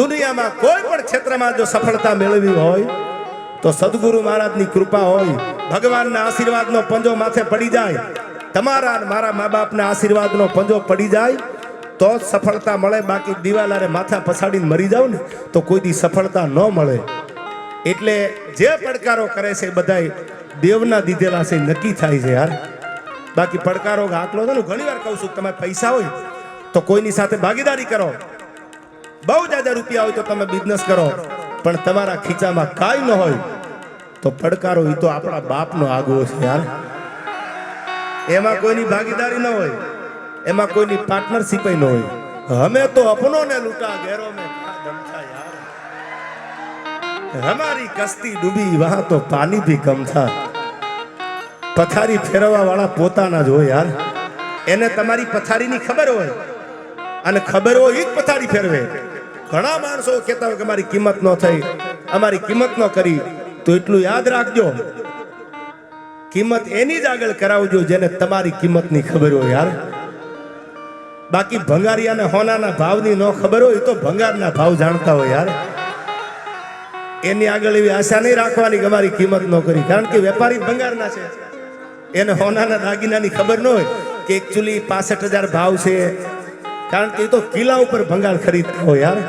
દુનિયામાં કોઈ પણ ક્ષેત્રમાં જો સફળતા મેળવી હોય, તો સદગુરુ મહારાજની કૃપા હોય, ભગવાનના આશીર્વાદનો પંજો માથે પડી જાય, તમારા મારા મા બાપના આશીર્વાદનો પંજો પડી જાય, તો જ સફળતા મળે. બાકી દિવાલારે માથા પછાડીને મરી જાવ ને, તો કોઈ સફળતા ન મળે. એટલે જે પડકારો કરે છે બધાય દેવના દીધેલા છે, નક્કી થાય છે યાર. બાકી પડકારો આટલો છે ને ઘણી વાર કહું છું તમે પૈસા હોય, તો કોઈની સાથે ભાગીદારી કરો. બહુ જાજા રૂપિયા હોય તો તમે બિઝનેસ કરો. પણ તમારા ખીચામાં કાંઈ ન હોય તો પડકારો એ તો આપણા બાપનો આગવો છે, યાર. એમાં કોઈની ભાગીદારી ન હોય, એમાં કોઈની પાર્ટનરશિપ ન હોય. હમે તો અપનો ને લૂટા ઘેરો મે હમારી કસ્તી ડૂબી, વહાં, તો પાણી ભી કમ થા પથારી ફેરવા વાળા પોતાના જ હોય, યાર. એને તમારી પથારીની ખબર હોય. અને ખબર હોય એ જ પથારી ફેરવે. ઘણા માણસો કહેતા હોય કે અમારી કિંમત ન થઈ, અમારી કિંમત ન કરી, તો એટલું યાદ રાખજો. કિંમત એની જ આગળ કરાવજો જેને તમારી કિંમતની ખબર હોય, યાર. બાકી ભંગારિયાને હોનાના ભાવની ન ખબર હોય, તો ભંગારના ભાવ જાણતા હોય, યાર. એની આગળ એવી આશા નહીં રાખવાની કે અમારી કિંમત ન કરી, કારણ કે વેપારી ભંગારના છે. એને હોનાના દાગીનાની ખબર ન હોય કે એકચ્યુઅલી પાસઠ હજાર ભાવ છે. કારણ કે એ તો કિલ્લા ઉપર ભંગાર ખરીદતા યાર.